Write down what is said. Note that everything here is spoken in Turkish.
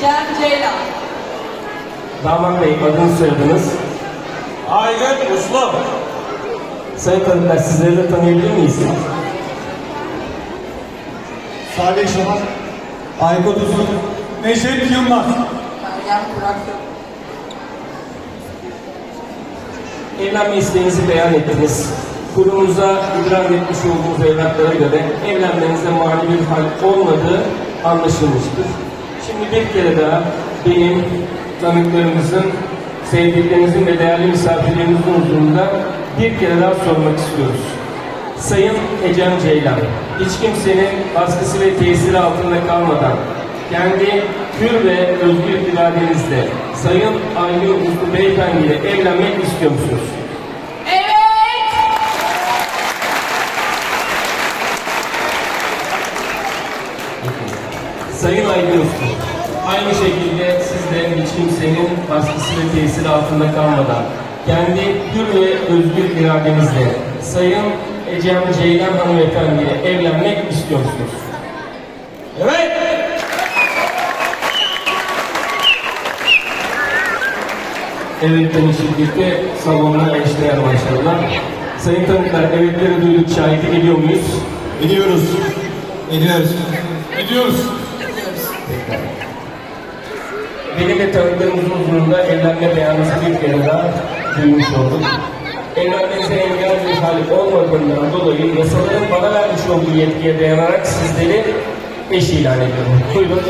Ecem Ceylan. Damat Bey adını soyadınız. Aygın Uslu. Sayın tanıklar sizleri de tanıyabilir miyiz? Salih Şahan, Aykut Uzun, Necdet Yılmaz. Meryem Kuraklı. Evlenme isteğinizi beyan ettiniz. Kurumuza idrak etmiş olduğunuz evraklara göre evlenmenize mani bir hal olmadığı anlaşılmıştır. Şimdi bir kere daha benim, tanıklarımızın, sevdiklerinizin ve değerli misafirlerimizin huzurunda bir kere daha sormak istiyoruz. Sayın Ecem Ceylan, hiç kimsenin baskısı ve tesiri altında kalmadan kendi hür ve özgür iradenizle Sayın Aygün Uslu Beyefendi ile evlenmek istiyor musunuz? Evet. Sayın Uslu, aynı şekilde siz de hiç kimsenin baskısı ve tesiri altında kalmadan kendi hür ve özgür iradenizle Sayın Ecem Ceylan Hanımefendi ile evlenmek istiyor musunuz? Evet. Evet demiştik birlikte salonuna eşdeğer maşallah. Sayın tanıklar evetleri duyduk şahitlik ediyor muyuz? Ediyoruz. Ediyoruz. Gidiyoruz. Benim ve tanıklarımızın huzurunda evlenme beyanınızı bir kere daha duymuş olduk. Evlenmenize engel bir hal olmadığından dolayı yasaların bana vermiş olduğu yetkiye dayanarak sizleri eş ilan ediyorum. Buyurun.